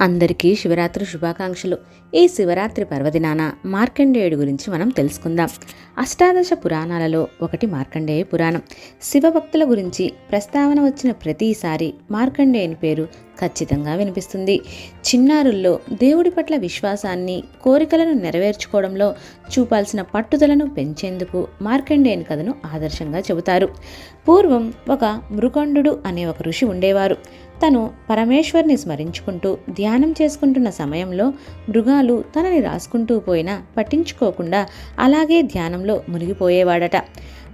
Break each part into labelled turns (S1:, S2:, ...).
S1: అందరికీ శివరాత్రి శుభాకాంక్షలు. ఈ శివరాత్రి పర్వదినాన మార్కండేయుడి గురించి మనం తెలుసుకుందాం. అష్టాదశ పురాణాలలో ఒకటి మార్కండేయ పురాణం. శివభక్తుల గురించి ప్రస్తావన వచ్చిన ప్రతిసారి మార్కండేయుని పేరు ఖచ్చితంగా వినిపిస్తుంది. చిన్నారుల్లో దేవుడి పట్ల విశ్వాసాన్ని కోరికలను నెరవేర్చుకోవడంలో చూపాల్సిన పట్టుదలను పెంచేందుకు మార్కండేయన్ కథను ఆదర్శంగా చెబుతారు. పూర్వం ఒక మృకండు అనే ఒక ఋషి ఉండేవారు. తను పరమేశ్వర్ని స్మరించుకుంటూ ధ్యానం చేసుకుంటున్న సమయంలో మృగాలు తనని రాసుకుంటూ పోయినా పట్టించుకోకుండా అలాగే ధ్యానంలో మునిగిపోయేవాడట.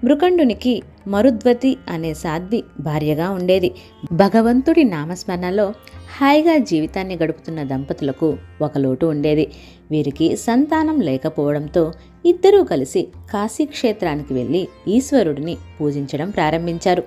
S1: మృకండునికి మరుద్వతి అనే సాధ్వి భార్యగా ఉండేది. భగవంతుడి నామస్మరణలో హాయిగా జీవితాన్ని గడుపుతున్న దంపతులకు ఒక లోటు ఉండేది. వీరికి సంతానం లేకపోవడంతో ఇద్దరూ కలిసి కాశీక్షేత్రానికి వెళ్ళి ఈశ్వరుడిని పూజించడం ప్రారంభించారు.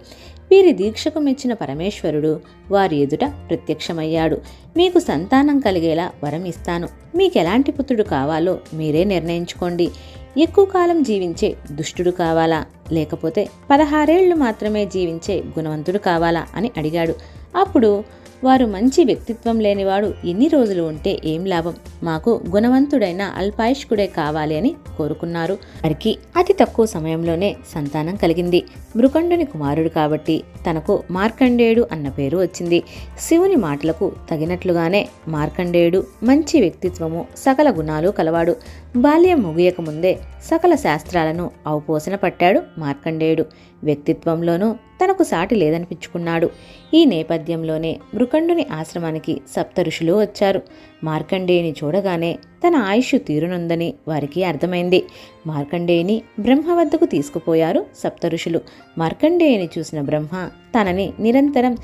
S1: వీరి దీక్షకు మెచ్చిన పరమేశ్వరుడు వారి ఎదుట ప్రత్యక్షమయ్యాడు. మీకు సంతానం కలిగేలా వరం ఇస్తాను. మీకెలాంటి పుత్రుడు కావాలో మీరే నిర్ణయించుకోండి. ఎక్కువ కాలం జీవించే దుష్టుడు కావాలా? లేకపోతే పదహారేళ్ళు మాత్రమే జీవించే గుణవంతుడు కావాలా? అని అడిగాడు. అప్పుడు వారు మంచి వ్యక్తిత్వం లేనివాడు ఎన్ని రోజులు ఉంటే ఏం లాభం? మాకు గుణవంతుడైన అల్పాయుష్కుడే కావాలి అని కోరుకున్నారు. వారికి అతి తక్కువ సమయంలోనే సంతానం కలిగింది. మృకండుని కుమారుడు కాబట్టి తనకు మార్కండేయుడు అన్న పేరు వచ్చింది. శివుని మాటలకు తగినట్లుగానే మార్కండేయుడు మంచి వ్యక్తిత్వము సకల గుణాలు కలవాడు. బాల్యం ముగియక ముందే సకల శాస్త్రాలను అవపోసన పట్టాడు మార్కండేయుడు. వ్యక్తిత్వంలోనూ తనకు సాటి లేదనిపించుకున్నాడు. ఈ నేపథ్యంలోనే మృకండుని ఆశ్రమానికి సప్త ఋషులు వచ్చారు. మార్కండేయుని చూడగానే తన ఆయుష్ తీరునుందని వారికి అర్థమైంది. మార్కండేయుని బ్రహ్మ వద్దకు తీసుకుపోయారు సప్తఋషులు మార్కండేయుని చూసిన బ్రహ్మ తనని నిరంతరం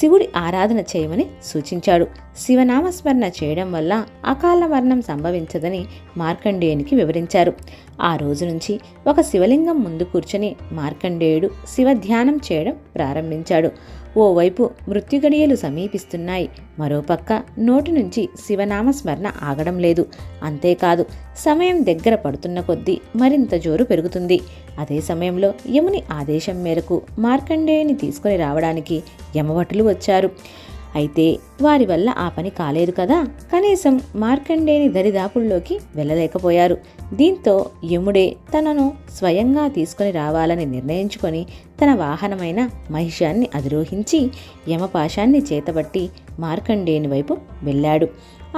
S1: శివుడి ఆరాధన చేయమని సూచించాడు. శివనామస్మరణ చేయడం వల్ల అకాల మరణం సంభవించదని మార్కండేయునికి వివరించారు. ఆ రోజు నుంచి ఒక శివలింగం ముందు కూర్చొని మార్కండేయుడు శివ ధ్యానం చేయడం ప్రారంభించాడు. ఓవైపు మృత్యుగడియలు సమీపిస్తున్నాయి. మరోపక్క నోటి నుంచి శివనామస్మరణ ఆగడం లేదు. అంతేకాదు సమయం దగ్గర పడుతున్న కొద్దీ మరింత జోరు పెరుగుతుంది. అదే సమయంలో యముని ఆదేశం మేరకు మార్కండేయుని తీసుకుని రావడానికి యమవటులు వచ్చారు. అయితే వారి వల్ల ఆ పని కాలేదు కదా. కనీసం మార్కండేని దరిదాపుల్లోకి వెళ్ళలేకపోయారు. దీంతో యముడే తనను స్వయంగా తీసుకొని రావాలని నిర్ణయించుకొని తన వాహనమైన మహిషాన్ని అధిరోహించి యమపాశాన్ని చేతబట్టి మార్కండేని వైపు వెళ్ళాడు.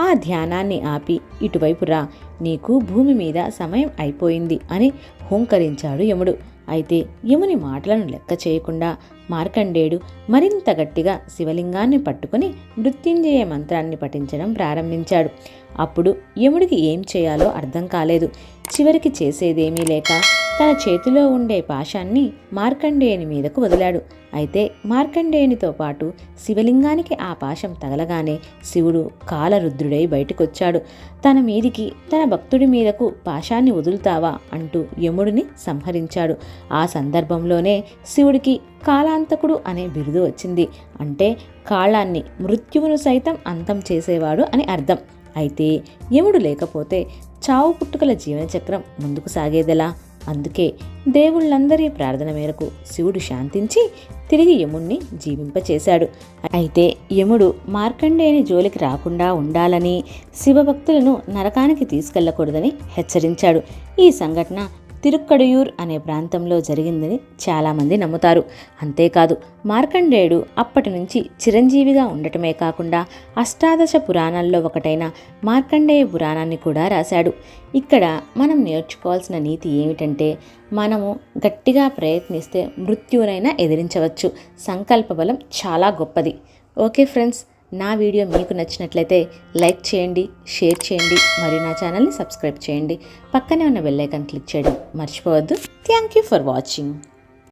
S1: ఆ ధ్యానాన్ని ఆపి ఇటువైపు రా నీకు భూమి మీద సమయం అయిపోయింది అని హుంకరించాడు యముడు. అయితే యముని మాటలను లెక్క చేయకుండా మార్కండేయుడు మరింత గట్టిగా శివలింగాన్ని పట్టుకుని మృత్యుంజయ మంత్రాన్ని పఠించడం ప్రారంభించాడు. అప్పుడు యముడికి ఏం చేయాలో అర్థం కాలేదు. చివరికి చేసేదేమీ లేక తన చేతిలో ఉండే పాశాన్ని మార్కండేయుని మీదకు వదిలాడు. అయితే మార్కండేయునితో పాటు శివలింగానికి ఆ పాశం తగలగానే శివుడు కాలరుద్రుడై బయటకొచ్చాడు. తన మీదికి తన భక్తుడి మీదకు పాశాన్ని వదులుతావా అంటూ యముడిని సంహరించాడు. ఆ సందర్భంలోనే శివుడికి కాలాంతకుడు అనే బిరుదు వచ్చింది. అంటే కాళాన్ని మృత్యువును సైతం అంతం చేసేవాడు అని అర్థం. అయితే యముడు లేకపోతే చావు పుట్టుకల జీవనచక్రం ముందుకు సాగేదెలా? అందుకే దేవుళ్ళందరి ప్రార్థన మేరకు శివుడు శాంతించి తిరిగి యముణ్ణి జీవింపచేశాడు. అయితే యముడు మార్కండేయుని జోలికి రాకుండా ఉండాలని శివభక్తులను నరకానికి తీసుకెళ్ళకూడదని హెచ్చరించాడు. ఈ సంఘటన తిరుక్కడయూర్ అనే ప్రాంతంలో జరిగిందని చాలామంది నమ్ముతారు. అంతేకాదు మార్కండేయుడు అప్పటి నుంచి చిరంజీవిగా ఉండటమే కాకుండా అష్టాదశ పురాణాల్లో ఒకటైన మార్కండేయ పురాణాన్ని కూడా రాశాడు. ఇక్కడ మనం నేర్చుకోవాల్సిన నీతి ఏమిటంటే మనము గట్టిగా ప్రయత్నిస్తే మృత్యువునైనా ఎదిరించవచ్చు. సంకల్ప బలం చాలా గొప్పది. ఓకే ఫ్రెండ్స్ నా వీడియో మీకు నచ్చినట్లయితే లైక్ చేయండి షేర్ చేయండి మరియు నా ఛానల్ని సబ్స్క్రైబ్ చేయండి. పక్కనే ఉన్న బెల్లైకాన్ క్లిక్ చేయడం మర్చిపోవద్దు. Thank you for watching.